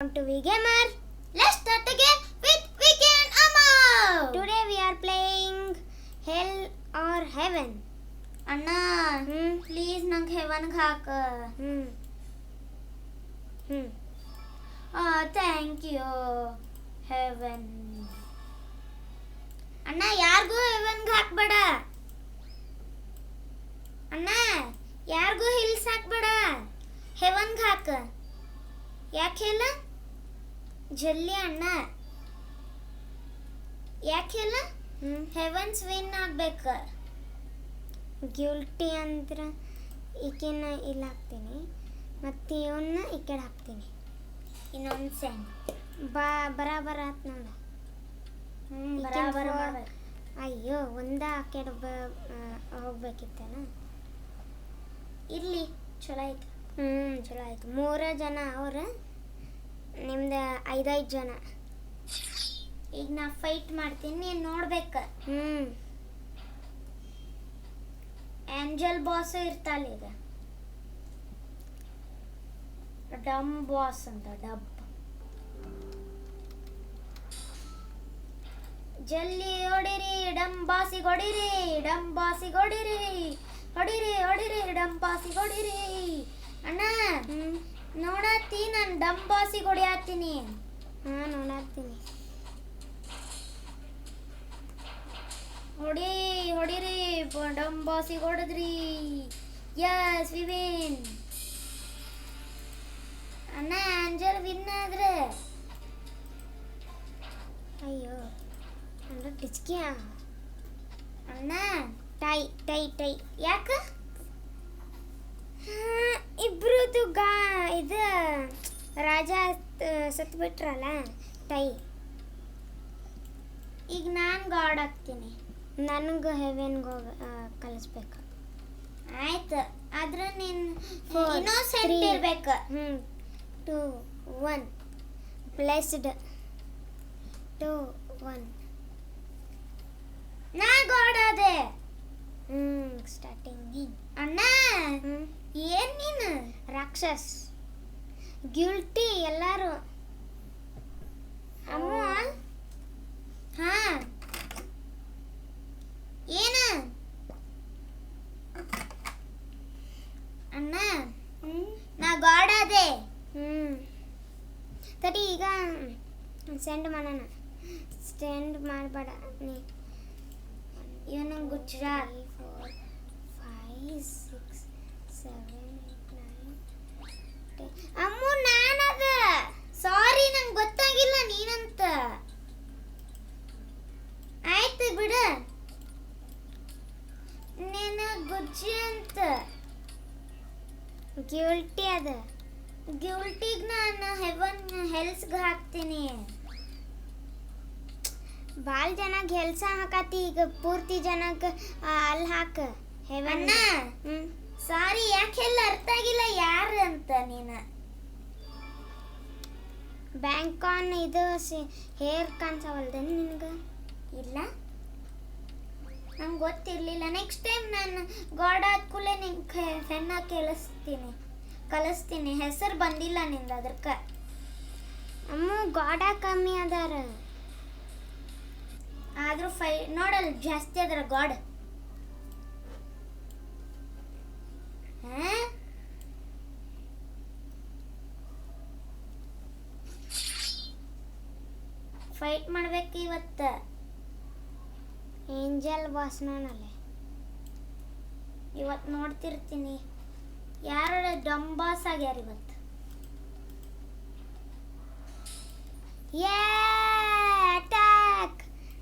Welcome to VGamer. Let's start again with Weekend Amma. Today we are playing Hell or Heaven. ಅಣ್ಣ Hmm. Please ನಂಗೆ ಹೆವನ್ಗೆ ಹಾಕ Hmm. Hmm. Thank you heaven ಅಣ್ಣ ಯಾರಿಗೂ ಹೆವನ್ಗೆ ಹಾಕ್ಬೇಡ ಅಣ್ಣ ಯಾರಿಗೂ hills ಹಾಕ್ಬೇಡ ಹೆವನ್ಗೆ ಹಾಕ ಯಾಕೆ ಹೇಳ ಜಲ್ದಿ ಅಣ್ಣ. ಯಾಕೆ ಹೇಳ? Hmm. ಹೆವನ್ಸ್ ವಿನ್ ಆಗ್ಬೇಕು. ಗ್ಯುಲ್ಟಿ ಅಂದ್ರೆ ಈಕೆನ ಇಲ್ಲಿ ಹಾಕ್ತೀನಿ. ಮತ್ತು ಇವನ್ನ ಈ ಕಡೆ ಹಾಕ್ತೀನಿ. ಇನ್ನೊಂದು ಸೆನ್ ಬಾ ಬರಾಬರ ಆತ್ ನೋಡ. ಬರಾಬರ ಅಯ್ಯೋ ಒಂದ ಆ ಕಡೆ ಬ ಇರ್ಲಿ ಚಲೋ ಆಯ್ತು. ಹ್ಞೂ ಚಲೋ ಆಯ್ತು. ಮೂರ ಜನ ಅವ್ರ. ನಿಮ್ದು ಐದೈದು ಜನ. ಈಗ ನಾ ಫೈಟ್ ಮಾಡ್ತೀನಿ ನೀನು ನೋಡ್ಬೇಕ. ಹ್ಞೂ ಆ್ಯಂಜಲ್ ಬಾಸ್ ಇರ್ತಾಳ ಈಗ. ಡಮ್ ಬಾಸ್ ಅಂತ ಡಬ್ ಜಲ್ಲಿ ಹೊಡಿರಿ ಡಮ್ ಬಾಸಿಗೆ ಹೊಡಿರಿ ಡಮ್ ಬಾಸಿಗೆ ಹೊಡಿರಿ ಹೊಡಿರಿ ಹೊಡಿರಿ ಡಮ್ ಬಾಸಿಗೆ ಹೊಡಿರಿ. ಅಣ್ಣ ಹ್ಞೂ ನೋಡತ್ತಿ ನಾನು ಡಮ್ ಬಾಸಿಗೆ ಹೊಡಿಯಾತೀನಿ ಹಾಂ ನೋಡಾಕ್ತೀನಿ ಹೊಡಿ ಹೊಡಿರಿ ಡಮ್ ಬಾಸಿಗೆ ಹೊಡೆದ್ರಿ ಯಸ್ ವಿ ವಿನ್ ಅಣ್ಣ ಆಂಜಲ್ ವಿನ್ ಆದ್ರೆ ಅಯ್ಯೋ ಅಂದ್ರೆ ಡಿಚ್ಕಿಯ ಅಣ್ಣ ಟೈ ಟೈ ಟೈ ಯಾಕ ಇಬ್ರದ್ದು ಗಾ ಇದು ರಾಜ ಸತ್ಬಿಟ್ರಲ್ಲ ಟೈ ಈಗ ನಾನು ಗಾಡ್ ಆಗ್ತೀನಿ. ನನಗೆ ಹೆವೆನ್ಗೆ ಹೋಗ ಕಲಿಸ್ಬೇಕು. ಆಯ್ತು ಆದ್ರೆ ನೀನು ಸೆಟ್ ಇನ್ನೋಸೆಂಟ್. ಇರ್ಬೇಕು. ಹ್ಞೂ two one blessed two one ನಾ ಗಾಡ್ ಅದೇ ಹ್ಞೂ ಸ್ಟಾರ್ಟಿಂಗ್ ಅಣ್ಣ. ಹ್ಞೂ ಏನ್ ನೀನು? ರಾಕ್ಷಸ್. ಗಿಲ್ಟಿ ಎಲ್ಲರೂ. ಅಮ್ಮ? ಹಾ. ಏನ? ಅಣ್ಣ? ನಾ ಗಾಡ್ ತಡಿ, ಈಗ ಸೆಂಡ್ ಮಾಡೋಣ. ಸೆಂಡ್ ಮಾಡಬೇಡ. ನೀ ಇವನು ಗುಜರಾತ್. ಫೈವ್ ಸೆವೆನ್ ಅಮ್ಮು ನಾನದ. ಸಾರಿ ನಂಗೆ ಗೊತ್ತಾಗಿಲ್ಲ ನೀನಂತ. ಆಯ್ತು ಬಿಡ. ನೀನು ಗುಜ್ಜಿ ಅಂತ. ಗಿಲ್ಟಿ ಅದ. ಗಿಲ್ಟಿಗ್ ನಾನು ಹೆವನ್ ಹೆಲ್ಸ್ಗೆ ಹಾಕ್ತೀನಿ. ಭಾಳ ಜನಕ್ಕೆ ಹೆಲ್ಸ ಹಾಕತಿ ಈಗ ಪೂರ್ತಿ ಜನಕ್ಕೆ ಅಲ್ಲಿ ಹಾಕ. ಹೆವನ್ನ ಹ್ಞೂ ಸಾರಿ, ಯಾಕೆಲ್ಲ ಅರ್ಥ ಆಗಿಲ್ಲ ಯಾರು ಅಂತ ನೀನ? ಬ್ಯಾಂಕ್ ಆನ್ ಇದು ಹೇರ್ ಕಾಣಿಸವಲ್ದ ನಿನಗೆ? ಇಲ್ಲ. ನಂಗೆ ಗೊತ್ತಿರಲಿಲ್ಲ. ನೆಕ್ಸ್ಟ್ ಟೈಮ್ ನಾನು ಗಾಡ್ ಆದ ಕೂಡಲೇ ನಿಂಗೆ ಹೆಣ್ಣ ಕೇಳಿಸ್ತೀನಿ. ಕಲಿಸ್ತೀನಿ ಹೆಸರು ಬಂದಿಲ್ಲ ನಿಂದು ಅದಕ್ಕೆ ಅಮ್ಮ, ಗಾಡ ಕಮ್ಮಿ ಅದಾರ. ಆದರೂ ಫೈ, ನೋಡಲ್ ಜಾಸ್ತಿ ಅದರ ಗಾಡ್. ಫೈಟ್ ಮಾಡ್ಬೇಕು ಇವತ್ತು. ಏಂಜಲ್ ಬಾಸ್ ನೋಡಲೆ ಇವತ್ತು ನೋಡ್ತಿರ್ತೀನಿ ಯಾರು ಡಂಬಾಸ್ ಆಗ್ಯಾರ ಇವತ್ತು? ಯೇ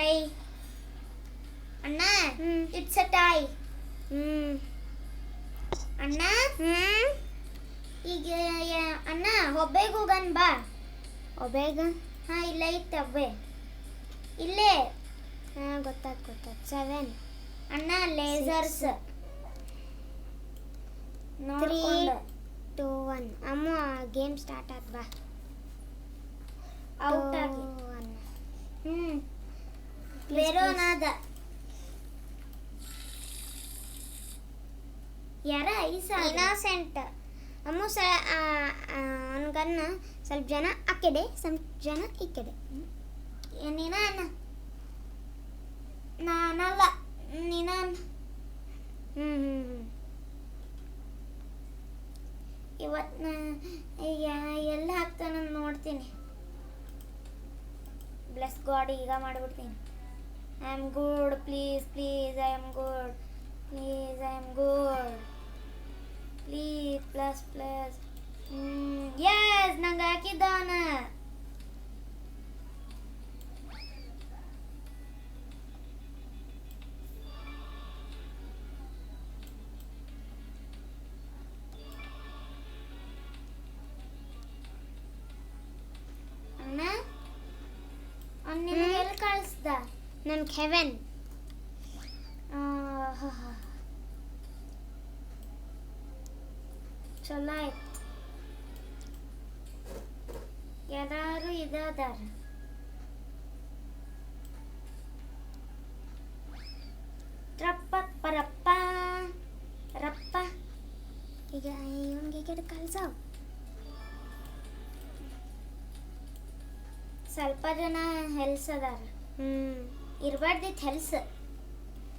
ಟೈ ಅಣ್ಣ. ಇಟ್ಸ್ ಅ ಟೈ ಹ್ಞೂ ಅಣ್ಣ ಹ್ಞೂ ಈಗ ಅಣ್ಣ ಒಬ್ಬೇಗ ಹೋಗನ್ ಬಾ. ಒಬ್ಬೇಗ? ಹಾಂ ಇಲ್ಲ ಐತೆ ಒಬ್ಬೆ ಇಲ್ಲೇ. ಹಾಂ ಗೊತ್ತಾಯ್ತು ಗೊತ್ತಾಯ್ತು ಸೆವೆನ್ ಅಣ್ಣ ಲೇಸರ್ಸ್ ತ್ರೀ ಟು ಒನ್ ಅಮ್ಮ ಗೇಮ್ ಸ್ಟಾರ್ಟ್ ಆತ್ ಬಾ. ಔಟ್ ಆಗಿ. ಹ್ಮ್. ವೆರೋನಾದ ಯಾರ ಐಸ ಇನೋಸೆಂಟ್ ಅಮ್ಮ ಸ ಅವನ್ಗನ್ನ ಸ್ವಲ್ಪ ಜನ ಅಕ್ಕಿದೆ ಸ್ವಲ್ಪ ಜನ ಈ ನೀನ ನಾನಲ್ಲ, ನೀನ ಹ್ಞೂ ಹ್ಞೂ ಹ್ಞೂ ಇವತ್ತು ಎಲ್ಲ ಹಾಕ್ತಾನ ನೋಡ್ತೀನಿ. ಬ್ಲೆಸ್ ಗಾಡ್ ಈಗ ಮಾಡ್ಬಿಡ್ತೀನಿ. I am good. Please, please, I am good. Please, I am good. Please, plus, plus. Mm, yes, ನಂಗೆ ಹಾಕಿದ್ದಾನೆ ನನ್ನ ಹೆವೆನ್ ಆಹಾಹಾ. ಚಲೋ ಆಯ್ತು ಯಾರು ಇದಾದಾರ ರಪ್ಪ ಪರಪ್ಪ ರಪ್ಪ ಈಗ ಇವನ್ಗೆ ಈ ಕಡೆ ಕಳ್ಸೋ ಸ್ವಲ್ಪ ಜನ ಹೆಲ್ಸ್ ಅದಾರ ಹ್ಞೂ ಇರ್ಬಾರ್ದಿತ್ತು ಹೆಲ್ಸ್.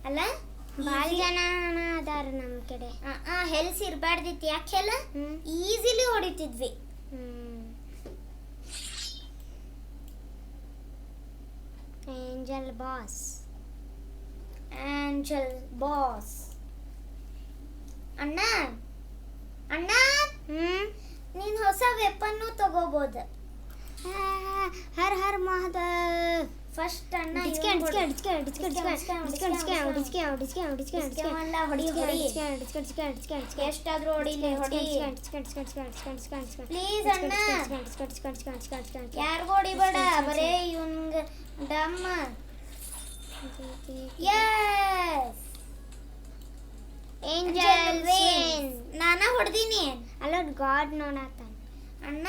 ಅಲ್ಲ? ಭಾಳ ಜನ ಅದಾರ ನಮ್ಮ ಕಡೆ. ಹೆಲ್ಸ್ ಇರಬಾರ್ದಿತ್ತು. ಯಾಕೆ ಅಲ್ಲ ಹ್ಞೂ easily ಹೊಡಿತಿದ್ವಿ. Angel boss. Angel boss. ಅಣ್ಣ? ಅಣ್ಣ? ನೀನ್ ಹೊಸ ವೆಪನ್ನು ತಗೋಬಹುದು ಹರ್ ಹರ್ ಮಹಾದೇವ್ ಫಸ್ಟ್ ಅಣ್ಣ ಎಷ್ಟಾದ್ರೂ ಪ್ಲೀಸ್ ಅಣ್ಣ ಯಾರಿಗೂ ಹೊಡಿಬೇಡ ಬರೇ ಇವನ್ಗ ಡಮ್ಮ ಏಂಜಲ್ ವಿನ್ ನಾನ ಹೊಡ್ದೀನಿ ಅಲ್ಲ ಗಾಡ್ ನೋಡಾತಾನ ಅಣ್ಣ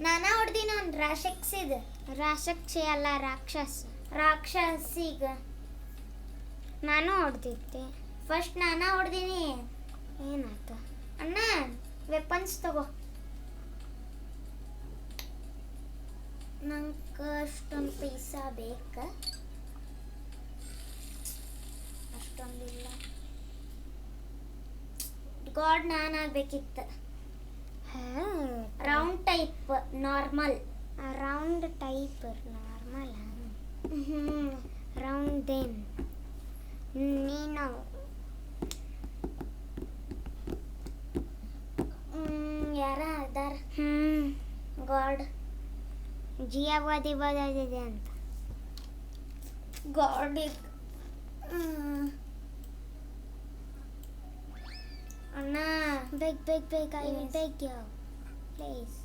ನಾನ ಹೊಡ್ದೀನಿ ಅವ್ನು ರಾಶಕ್ಸಿದ್ ರಾಕ್ಷಸಿ ಅಲ್ಲ ರಾಕ್ಷಸ ರಾಕ್ಷಸಿಗ. ನಾನು ಹೊಡೆದಿದ್ದೆ. ಫಸ್ಟ್ ನಾನು ಹೊಡೆದೀನಿ. ಏನಾಯ್ತು? ಅಣ್ಣ ವೆಪನ್ಸ್ ತಗೋ. ನಂಗೆ ಅಷ್ಟೊಂದು ಪೈಸಾ ಬೇಕ? ಅಷ್ಟೊಂದಿಲ್ಲ. God ನಾನಾಗಬೇಕಿತ್ತು. Round type normal round type normal round then ನೀನು ಯಾರ ಅದಾರ ಗಾಡ್ ಜಿಯಾಬಾದ್ ಇಬೋದಾಗಿದೆ ಅಂತ ಗಾಡಿಗೆ ಅಣ್ಣ ಬೇಗ ಬೇಗ ಬೇಗ I will back you please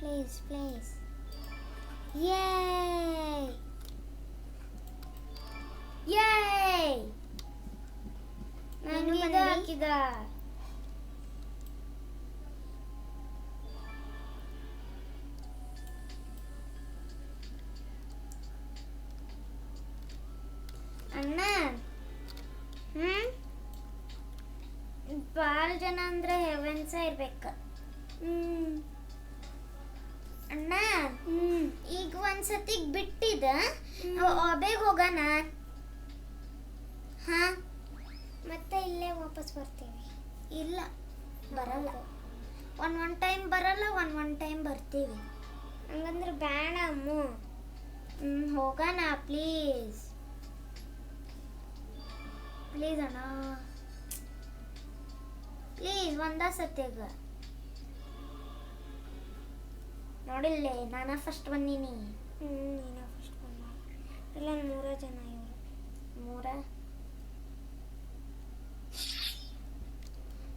Please. Please, Yay! Yay! ಯೇ ನೀನು? ಹಾಕಿದ ಅಣ್ಣ ಹ್ಮ್ ಭಾಳ ಜನ ಅಂದ್ರೆ ಹೆವೆನ್ಸ ಇರ್ಬೇಕು ಹ್ಮ್ ಅಣ್ಣ ಈಗ ಈಗ ಒಂದ್ಸತಿಗ್ ಬಿಟ್ಟಿದ. ಬೇಗ ಹೋಗೋಣ. ಹಾ, ಮತ್ತೆ ಇಲ್ಲೇ ವಾಪಸ್ ಬರ್ತೀವಿ ಇಲ್ಲ, ಬರಲ್ಲ. ಒನ್ ಒನ್ ಟೈಮ್ ಬರಲ್ಲ ಒನ್ ಒನ್ ಟೈಮ್ ಬರ್ತೀವಿ. ಹಂಗಂದ್ರೆ ಬೇಡ ಅಮ್ಮು. ಹ್ಮ್, ಹೋಗೋಣ ಪ್ಲೀಸ್ ಪ್ಲೀಸ್ ಅಣ್ಣ. ಪ್ಲೀಸ್ ಒಂದ ಸತ್ಯಾಗ ನೋಡಿಲ್ಲೇ ನಾನು ಫಸ್ಟ್ ಬಂದೀನಿ. ಹ್ಞೂ ನೀನು ಫಸ್ಟ್ ಬಂದ. ಇಲ್ಲ ಮೂರ ಜನ ಇವರು. ಮೂರ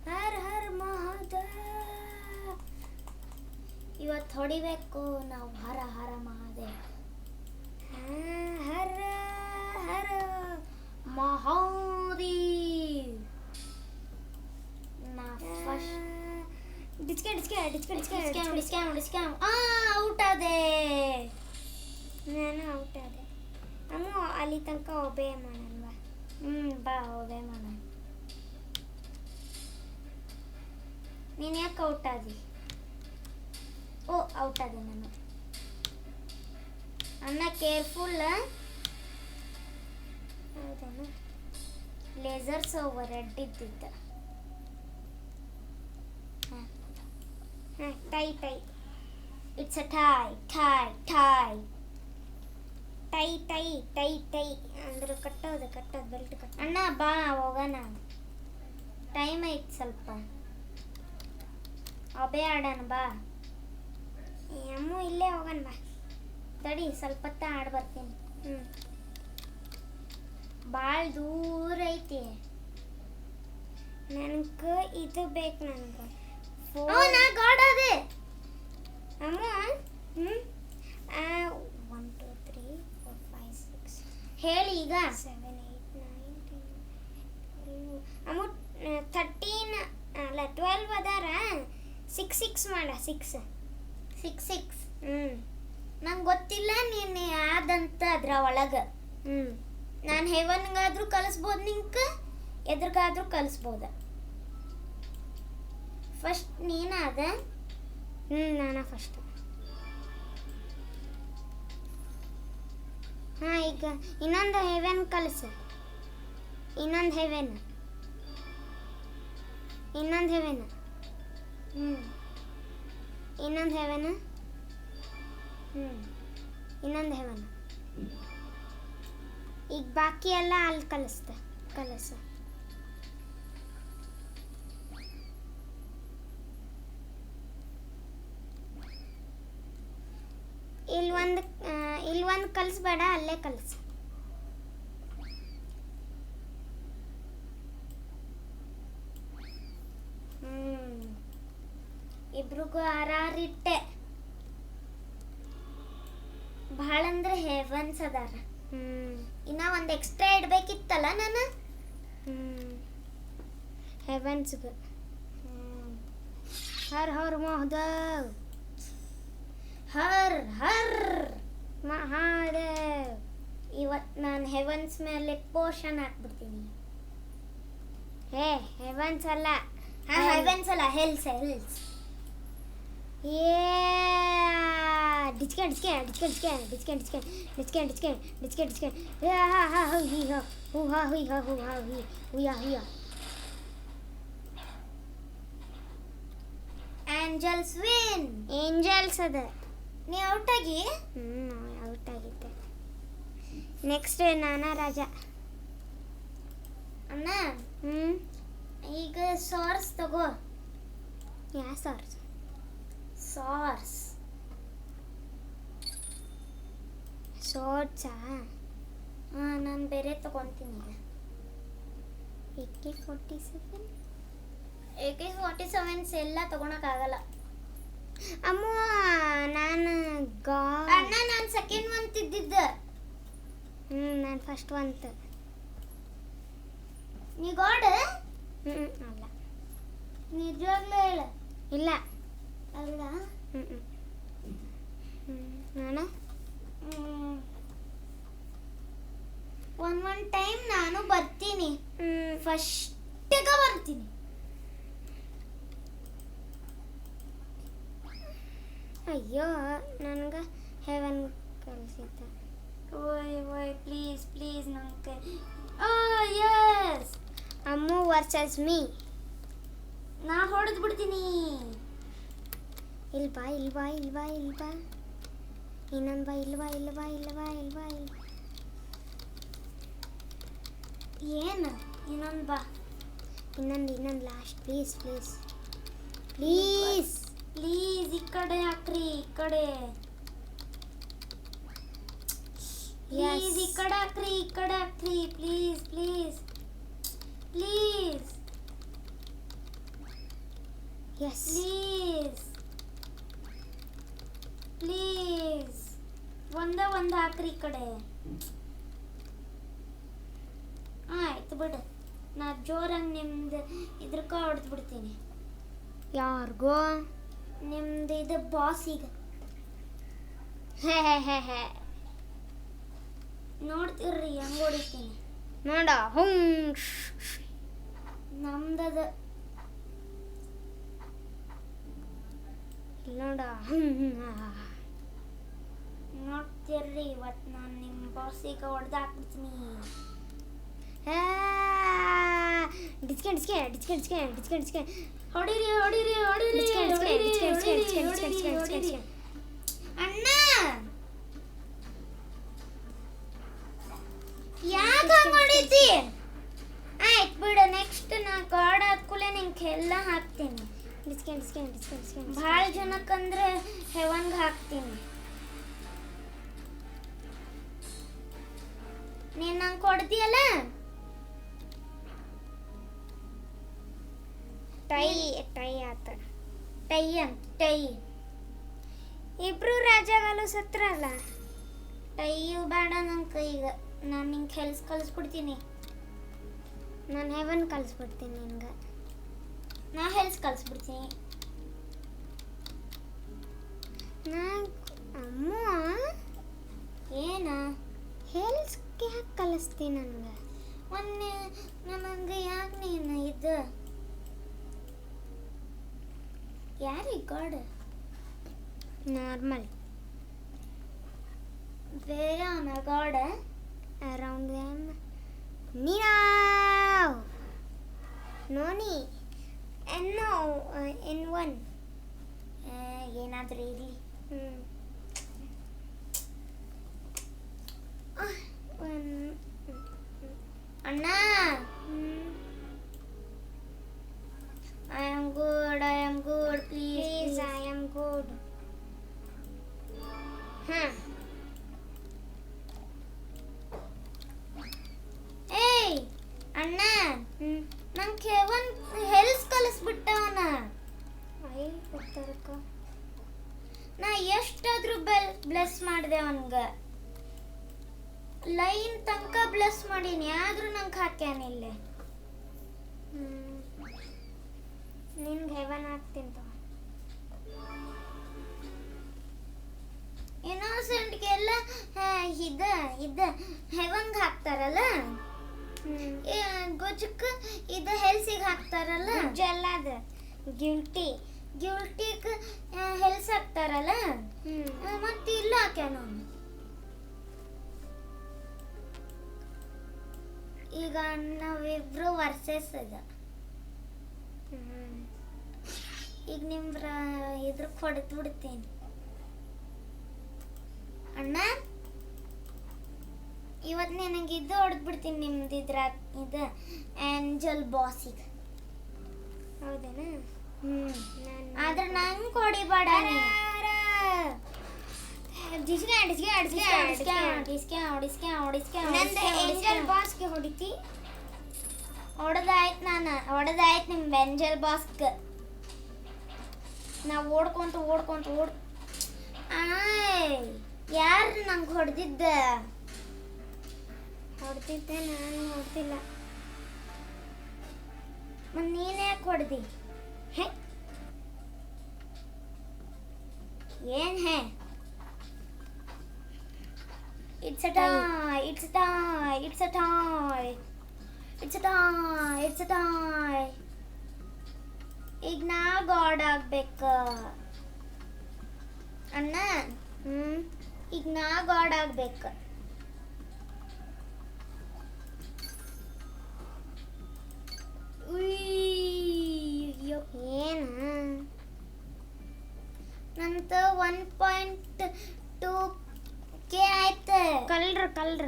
ಹರ್ ಹರ್ ಮಹಾದೇವ ಇವತ್ತು ಹೊಡಿಬೇಕು ನಾವು ಹರ ಹರ ಮಹಾದೇವ ಹರ ಹರ ಮಹಾದೇವ್ ನಾ ಫಸ್ಟ್ ಡಿಚ್ಕೆ ಡಿಚ್ಕೆ ಡಿಚ್ಕೆ ಡಿಸ್ಕ್ಯಾಮ್ ಡಿಸ್ಕ್ಯಾಮ್ ಡಿಸ್ಕ್ಯಾಮ್ ಆ ಔಟ್ ಆದೆ ನಾನು ಔಟ್ ಆದೆ ಅಮ್ಮ ಅಲ್ಲಿ ತನಕ ಒಬೇ ಮಾಡಲ್ವಾ? ಹ್ಞೂ ಬಾ ಹೋದೆ ಮಾಡ. ನೀನು ಯಾಕೆ ಔಟ್ ಆದಿ ಓ ಔಟ್ ಆದೆ ನಾನು. ಅಣ್ಣ ಕೇರ್ಫುಲ್ ಹೌದಾ ಲೇಸರ್ಸ್ ಓವರ್ ರೆಡ್ ಇದ್ದಿದ್ದ. Tie tie it's a toy toy toy tie tie tie tie ಅಂದ್ರೆ ಕಟ್ಟೋದು ಕಟ್ಟೋದು ಬೆಲ್ಟ್ ಕಟ್ ಅಣ್ಣ ಬಾ ಹೋಗೋಣ. ಟೈಮ್ ಐತೆ ಸ್ವಲ್ಪ. ಅಬೇ ಆಡೋಣ ಬಾ. ಅಮ್ಮು ಇಲ್ಲೇ ಹೋಗೋಣ ಬಾ. ತಡಿ ಸ್ವಲ್ಪ ಹೊತ್ತ ಆಡ್ ಬರ್ತೀನಿ. ಹ್ಞೂ ಭಾಳ ದೂರ ಐತಿ. ನನಗೆ ಇದು ಬೇಕು ನನಗೆ. ಓ ನಾ ಗಾಡ್ ಅದೇ ಅಮ್ಮ ಹ್ಞೂ one two three four five six ಹೇಳಿ ಈಗ. ಸೆವೆನ್ ಏಯ್ಟ್ ನೈನ್ ಟೆನ್ ಅಮ್ಮ ಥರ್ಟೀನ್ ಅಲ್ಲ ಟ್ವೆಲ್ವ್ ಅದಾರ. ಸಿಕ್ಸ್ ಸಿಕ್ಸ್ ಮಾಡ ಸಿಕ್ಸ್ ಸಿಕ್ಸ್ ಸಿಕ್ಸ್ ಹ್ಞೂ ನಂಗೆ ಗೊತ್ತಿಲ್ಲ ನೀನು ಯಾವ್ದಂತ ಅದ್ರ ಒಳಗೆ. ಹ್ಞೂ ನಾನು ಹೆವನ್ಗಾದ್ರೂ ಕಲಿಸ್ಬೋದು ನಿಂಕ ಎದ್ರಿಗಾದ್ರೂ ಕಲಿಸ್ಬೋದ. ಫಸ್ಟ್ ನೀನಾದ ಹ್ಞೂ ನಾನು ಫಸ್ಟ್ ಹಾಂ ಈಗ ಇನ್ನೊಂದು ಹೆವೆನ್ ಕಲಸ ಇನ್ನೊಂದು ಹೆವೆನ್ ಇನ್ನೊಂದು ಹೆವೆನ್ ಹ್ಞೂ ಇನ್ನೊಂದು ಹೆವೆನ್ ಹ್ಞೂ ಇನ್ನೊಂದು ಹೆವೆನ್ ಈಗ ಬಾಕಿ ಎಲ್ಲ ಅಲ್ಲಿ ಕಲಿಸ್ತೆ ಕಲಿಸು ಇಲ್ಲಿ ಒಂದು ಇಲ್ಲಿ ಒಂದು ಕಲಿಸ್ಬೇಡ ಅಲ್ಲೇ ಕಲಿಸು. ಇಬ್ರಿಗೂ ಆರಾರಿಟ್ಟೆ. ಭಾಳ ಅಂದ್ರೆ. ಹೆವನ್ಸ್ ಅದಾರ ಇನ್ನ ಒಂದು ಎಕ್ಸ್ಟ್ರಾ ಇಡ್ಬೇಕಿತ್ತಲ್ಲ ನಾನು ಹೆವೆನ್ಸ್ಗೆ ಹರ್ ಹರ್ ಮಹದೇವ್. ಹರ್ ಹರ್. ಮಹಾದೇವ್ ಇವತ್ತು ನಾನು ಹೆವನ್ಸ್ ಮೇಲೆ ಪೋಷನ್ ಹಾಕ್ಬಿಡ್ತೀನಿ. ಹೇ ಹೆವನ್ಸ್ ಅಲ್ಲ. ಹೆವನ್ಸ್ ಅಲ್ಲ ಹೆಲ್ಸ್ ಹೆಲ್ಸ್ ಏ ಡಿಚ್ಕೆ ಡಿಚ್ಕೆ ಡಿಚ್ಕೆ ಡಿಚ್ಕೆ ಡಿಚ್ಕೆ ಡಿಚ್ಕೆ ಡಿಚ್ಕೆ ಡಿಚ್ಕೆ ಡಿಚ್ಕೆ ಡಿಚ್ಕೆ ಹಾ ಹಾ ಹೌ ಹಿ ಹಾ ಹೂ ಹಾ ಹುಯ್ ಹಾ ಹೂ ಹಾ ಹುಯ್ ಹುಯ ಹುಯ ಆಂಜಲ್ಸ್ ವಿನ್ ಏಂಜಲ್ಸ್ ಅದ. ನೀ ಔಟ್ ಆಗಿ? ಹ್ಞೂ ಔಟ್ ಆಗಿದ್ದೆ. ನೆಕ್ಸ್ಟ್ ನಾನಾ ರಾಜ. ಅಣ್ಣ? ಹ್ಞೂ ಈಗ ಸಾರ್ಸ್ ತಗೋ. ಯಾ ಸಾರ್ಸ್ ಸಾರ್ಸ್ ಶಾರ್ಟ್ಸಾ ಹಾಂ ನಾನು ಬೇರೆ ತಗೊತೀನಿ AK forty seven A K forty sevens ಎಲ್ಲ ತಗೊಳಕ್ಕಾಗಲ್ಲ ಅಮ್ಮ ನಾನು ಗಾ ಅಣ್ಣ ನಾನು ಸೆಕೆಂಡ್ ಮಂತ್ ಇದ್ದಿದ್ದ. ಹ್ಞೂ ನಾನು ಫಸ್ಟ್ ಮಂತ್ ನೀ ಗಾಡ್? ಹ್ಞೂ ಅಲ್ಲ. ನಿಜವಾಗ್ಲೂ ಹೇಳ. ಇಲ್ಲ. ಅಲ್ಲ ಹ್ಞೂ ಹ್ಞೂ ನಾನು ಒನ್ ಒನ್ ಟೈಮ್ ನಾನು ಬರ್ತೀನಿ. ಹ್ಮ್. ಫಸ್ಟಿಗ ಬರ್ತೀನಿ. ಅಯ್ಯೋ ನನಗೆ ಹೆವನ್ ಕಲಿಸಿದ್ದ ಓಯ್ ಓಯ್ ಪ್ಲೀಸ್ ಪ್ಲೀಸ್ ನಂಗೆ ಆ ಯಸ್ ಅಮ್ಮ ವರ್ಸಸ್ ಮೀ. ನಾ ಹೊಡೆದು ಬಿಡ್ತೀನಿ. ಇಲ್ವಾ ಇಲ್ವಾ ಇಲ್ವಾ ಇಲ್ವಾ ಇನ್ನೊಂದು ಬಾ ಇಲ್ವಾ ಇಲ್ವಾ ಇಲ್ವಾ ಇಲ್ವಾ ಇಲ್ವಾ ಏನು? ಇನ್ನೊಂದು ಬಾ ಇನ್ನೊಂದು ಇನ್ನೊಂದು last please please please please ಈ ಕಡೆ ಹಾಕ್ರಿ ಈ ಕಡೆ. ಪ್ಲೀಸ್ ಈ ಕಡೆ ಹಾಕ್ರಿ ಈ ಕಡೆ ಹಾಕ್ರಿ. Please please please yes please please ಒಂದ ಒಂದು ಹಾಕ್ರಿ ಈ ಕಡೆ. ಆಯ್ತು ಬಿಡು. ನಾ ಜೋರಾಗಿ ನಿಮ್ದು ಇದ್ರಕ ಹೊಡೆದ್ಬಿಡ್ತೀನಿ ಯಾರಿಗೋ? ನಿಮ್ದು ಇದು ಬಾಸಿಗೆ ಹೇ ಹೇ ಹೇ ಹೇ ನೋಡ್ತಿರ್ರಿ ಹೆಂಗ್ ಹೊಡಿತೀನಿ. ನೋಡ ಹುಂ. ನಮ್ದದ. ನೋಡ ಹ್ಮ್ ನೋಡ್ತಿರ್ರಿ ಇವತ್ತು ನಾನು ನಿಮ್ಮ ಬಾಸಿಗೆ ಹೊಡೆದು ಹಾಕ್ಬಿಡ್ತೀನಿ ಡಿಸ್ಕೆ ಡಿಸ್ಕೆ ಡಿಸ್ಕೆ ಡಿಸ್ಕೆ ಡಿಸ್ಕೆ ಡಿಸ್ಕೆ ಹೊಡಿರಿ ಹೊಡಿರಿ ಹೊಡಿರಿ ಹೊಡಿರಿ. ಅಣ್ಣ ಯಾಕೆ ಹೊಡಿತಿ ಆಯ್ತು ಬಿಡು ನೆಕ್ಸ್ಟ್ ನಾ ಗಾಡ್ ಹಾಕುಲೆ ನಿಂಗೆ ಎಲ್ಲ ಹಾಕ್ತೀನಿ ಡಿಸ್ಕೆ ಡಿಸ್ಕೆ ಡಿಸ್ಕೆ ಡಿಸ್ಕೆ ಭಾಳ ಜನಕ್ಕಂದ್ರೆ ಹೆವನ್ಗೆ ಹಾಕ್ತೀನಿ ನೀನು ನಂಗೆ ಕೊಡ್ತೀಯಲ್ಲ ಟೈ ಟೈ ಆತ. ಟೈ ಅಂತ, ಟೈ. ಇಬ್ರು ರಾಜಗಳು ಸತ್ರಲ್ಲ ಟೈಯು ಬೇಡ ನನ್ನ ಕೈಗೆ. ನಾನು ನಿಂಗೆ ಕೆಲ್ಸ ಕಲಿಸ್ಬಿಡ್ತೀನಿ ನಾನು ಹೆವನ್ ಕಲಿಸ್ಬಿಡ್ತೀನಿ ನಿನ್ಗೆ. ನಾ ಹೆಲ್ಸ್ ಕಲಿಸ್ಬಿಡ್ತೀನಿ. ನಾ ಅಮ್ಮ ಏನ? ಹೆಲ್ಸ್ಗೆ ಯಾಕೆ ಕಲಿಸ್ತೀನಿ ನನಗೆ? ಮೊನ್ನೆ ನನಗೆ ಯಾಕೆ ನೀನು ಇದು? ಯಾರಿಗೆ ಗಾಡ್ ನಾರ್ಮಲ್ ಬೇರೆ ಅವನ ಗಾಡ around them. Meow! Noni. And no, uh, in one. ಏನಾದರೂ ಇರಲಿ Hmm. Ah, one. ಅಣ್ಣ Hmm. I am good I am good Please, please I am good. Huh. ಏಯ್ ಅಣ್ಣ Hmm. ನಂಗೆ ಕೆವನ್ ಹೆಲ್ಸ್ ಕಲಿಸ್ಬಿಟ್ಟವನ ನಾ ಎಷ್ಟಾದ್ರೂ ಬೆಲ್ ಬ್ಲೆಸ್ ಮಾಡಿದೆ ಅವನ್ಗೆ ಲೈನ್ ತನಕ ಬ್ಲೆಸ್ ಮಾಡೀನಿ ಆದ್ರೂ ನಂಗೆ ಹಾಕ್ಯಾನಿಲ್ಲ ನಿನ್ಗೆ ಹೆವನ್ ಆಗ್ತೀನಿ ತಗೋ. ಇನ್ನೋಸೆಂಟ್ಗೆಲ್ಲ ಇದ ಇದ ಹೆವಂಗ್ ಹಾಕ್ತಾರಲ್ಲ? ಗೊಜ್ಜಕ್ಕ ಇದ ಹೆಲ್ಸಿಗೆ ಹಾಕ್ತಾರಲ್ಲ? ಜಲ್ಲಾದ ಗಿಲ್ಟಿ ಗಿಲ್ಟಿಕ್ ಹೆಲ್ಸ್ ಹಾಕ್ತಾರಲ್ಲ? ಮತ್ತೆ ಇಲ್ಲ ಹಾಕ್ಯಾನ. ಈಗ ನಾವಿಬ್ರು ವರ್ಸಸ್ ಅದ ಹ್ಮ್ ಈಗ ನಿಮ್ಮ ಇದ್ರ ಹೊಡೆದು ಬಿಡ್ತೀನಿ. ಅಣ್ಣ ಇವತ್ತು ನನಗೆ ಇದು ಹೊಡೆದು ಬಿಡ್ತೀನಿ ನಿಮ್ದು ಇದ್ರ ಇದು ಆ್ಯಂಜಲ್ ಬಾಸಿಗೆ ಹೌದೇನಾ? ನಾನು ಆದ್ರೆ ನಂಗೆ ಹೊಡಿಬೇಡ. ಡಿಸ್ಕೆ ಡಿಸ್ಕೆ ಡಿಸ್ಕೆ ಡಿಸ್ಕೆ, ಡಿಸ್ಕೆ, ಡಿಸ್ಕೆ, ಡಿಸ್ಕೆ, ನಂದು ಡಿಸ್ಕೆ. ಬಾಸ್ಗೆ ಹೊಡಿತಿ. ಹೊಡೆದಾಯ್ತು ನಾನು ಹೊಡೆದಾಯ್ತು ನಿಮ್ಮ ಬೆಂಜಲ್ ಬಾಸ್ಕ್ ನಾ ಓಡ್ಕೊಂತ ಓಡ್ಕೊಂತ, ಓಡ್ ಯಾರು ನಂಗೆ ಹೊಡೆದಿದ್ದ? ಹೊಡೆದಿದ್ದೆ, ನಾನು ನೋಡ್ತಿಲ್ಲ ನೀನೇ ಯಾಕೆ ಹೊಡೆದಿ? ಹೇ? ಏನ್ ಹೇ? It's it's a toy it's a toy it's a toy it's a toy ಈಗ ನಾ ಗಾಡ್ ಆಗ್ಬೇಕು. ಅಣ್ಣ? ಹ್ಮ್. ಈಗ ನಾ ಗಾಡ್ ಆಗ್ಬೇಕು. ಏನು? ನಂತ ಒನ್ ಪಾಯಿಂಟ್ ಟೂ ಕೆ ಆಯ್ತು. ಕಲ್ರ cholera.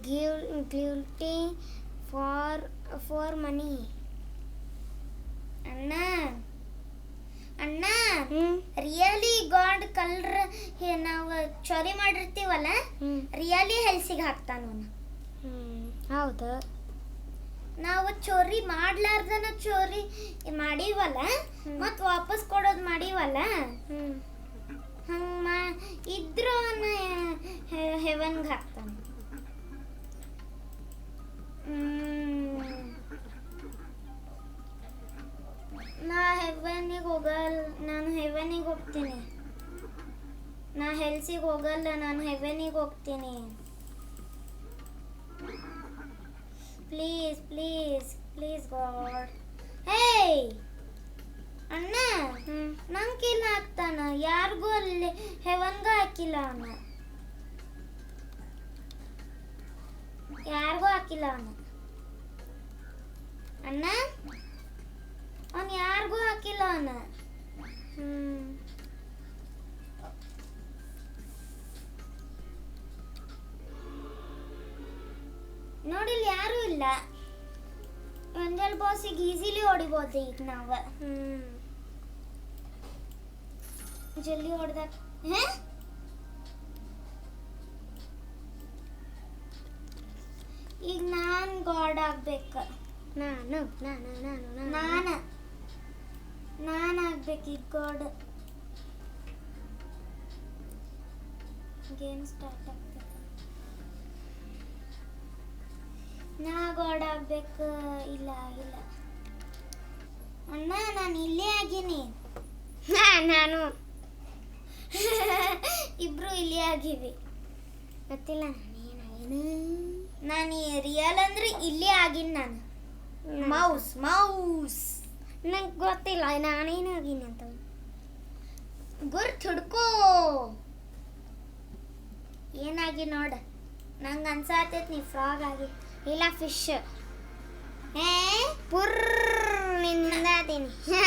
Give guilty for for money. ಅಣ್ಣ. ಅಣ್ಣ ರಿಯಲಿ ಗಾಡ್ ಕಲರ್ ನಾವು ಚೋರಿ ಮಾಡಿರ್ತೀವಲ್ಲ? ರಿಯಲಿ ಹೆಲ್ಸಿಗೆ ಹಾಕ್ತಾನ ಅವ್ನು. ಹೌದು. ನಾವು ಚೋರಿ ಮಾಡ್ಲಾರ್ದನ ಚೋರಿ ಮಾಡೀವಲ್ಲ ಮತ್ತು ಮತ್ ವಾಪಸ್ ಕೊಡೋದು ಮಾಡೀವಲ್ಲ? ಹ್ಮ್. ಮಾ ಇದ್ರು ಹೆವನ್ಗೆ ಹಾಕ್ತಾನೆ. ಹ್ಮ್. ನಾ ಹೆವನಿಗೆ ಹೋಗಲ್ಲ ನಾನು ಹೆವನಿಗೆ ಹೋಗ್ತೀನಿ. ನಾ ಹೆಲ್ಸಿಗೆ ಹೋಗಲ್ಲ, ನಾನು ಹೆವನಿಗೆ ಹೋಗ್ತೀನಿ. Please please please God hey ಅಣ್ಣ, ನಂಗೆ ಕಿಲ್ಲ ಹಾಕ್ತಾನ ಯಾರಿಗೂ ಅಲ್ಲಿ ಹೆವನ್ಗೂ ಹಾಕಿಲ್ಲ ಅವನು ಯಾರಿಗೂ ಹಾಕಿಲ್ಲ ಅವನು ಅಣ್ಣ? ಅವನು ಯಾರಿಗೂ ಹಾಕಿಲ್ಲ ಅವನು. ನೋಡಿಲ್ಲಿ ಯಾರು ಇಲ್ಲ. ಒಂದೆರಡು ಬಾಸಿಗೆ ಈಸಿಲಿ ಹೊಡಿಬೋದು ಈಗ ನಾವು. ಹ್ಮ್. ಜಲ್ದಿ ಹೊಡೆದಾಗ ಈಗ ನಾನು ಗಾಡ್ ಆಗ್ಬೇಕು. ನಾನು ನಾನು ನಾನು ನಾನು. ನಾನು. ನಾನು ಆಗ್ಬೇಕು ಈಗ ಗಾಡ್ ಗೇಮ್ ಸ್ಟಾರ್ಟ್ ಆಗ್ತದೆ. ನಾ ಗಾಡ್ ಆಗ್ಬೇಕು? ಇಲ್ಲ ಇಲ್ಲ. ಅಣ್ಣ ನಾನು ಇಲ್ಲೇ ಆಗೀನಿ. ನಾನು. ಇಬ್ರು ಇಲ್ಲೇ ಆಗಿವಿ. ಗೊತ್ತಿಲ್ಲ ನಾನೇನಾಗೇನು ನಾನು ರಿಯಲ್ ಅಂದ್ರೆ ಇಲ್ಲೇ ಆಗಿನ ನಾನು. ಮೌಸ್ ಮೌಸ್ ನಂಗೆ ಗೊತ್ತಿಲ್ಲ ನಾನೇನಾಗಿನಿ ಅಂತ. ಗುರ್ತ್ ಹುಡ್ಕೋ ಏನಾಗಿ ನೋಡ, ನಂಗೆ ಅನ್ಸಾತೈತ್ ನೀ ಫ್ರಾಗ್ ಆಗಿ. ಇಲ್ಲ ಫಿಶ್ ಏ, ಪುರ್ ನಿಂದಾದೀನಿ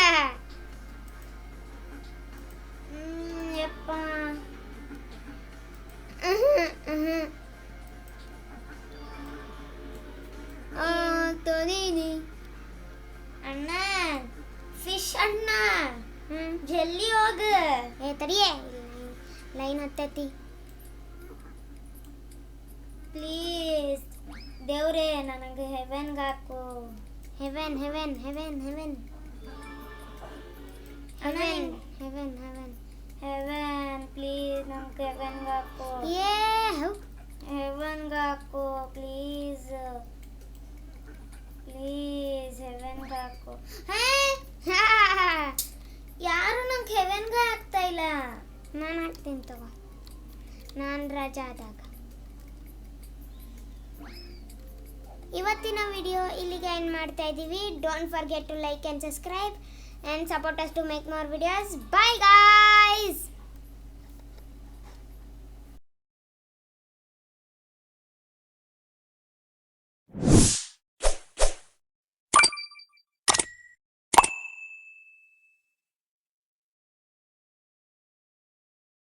ಯಪ್ಪ. ಹ್ಞೂ ಫಿಶ್ ಅಣ್ಣ. ಹ್ಮ್. ಜಲ್ದಿ ಹೋಗ. ಏ ತಡಿಯೇ. ಲೈನ್ ಹತ್ತೈತಿ. ಪ್ಲೀಸ್. ದೇವ್ರೇ ನನಗೆ ಹೆವೆನ್ಗೆ ಹಾಕು. ಹೆವೆನ್ ಹೆವೆನ್ ಹೆವೆನ್ ಹೆವೆನ್ ಅಣ್ಣ heaven heaven heaven heaven please ನಮ್ಗೆ ಹೆವೆನ್ಗೆ ಹಾಕು. ಏ ಹೌ. ಹೆವೆನ್ಗೆ ಹಾಕು ಪ್ಲೀಸ್ ಪ್ಲೀಸ್ ಹೆವೆನ್ಗೆ ಹಾಕು. ಯಾರು ನಂಗೆ ಹೆವೆನ್ಗೆ ಆಗ್ತಾ ಇಲ್ಲ? ನಾನು ಹಾಕ್ತೀನಿ ತಗೋ. ನಾನು ರಜಾ ಆದಾಗ. ಇವತ್ತಿನ ವಿಡಿಯೋ ಇಲ್ಲಿಗೆ ಏನು ಮಾಡ್ತಾ ಇದ್ದೀವಿ don't forget to like and subscribe and support us to make more videos bye guys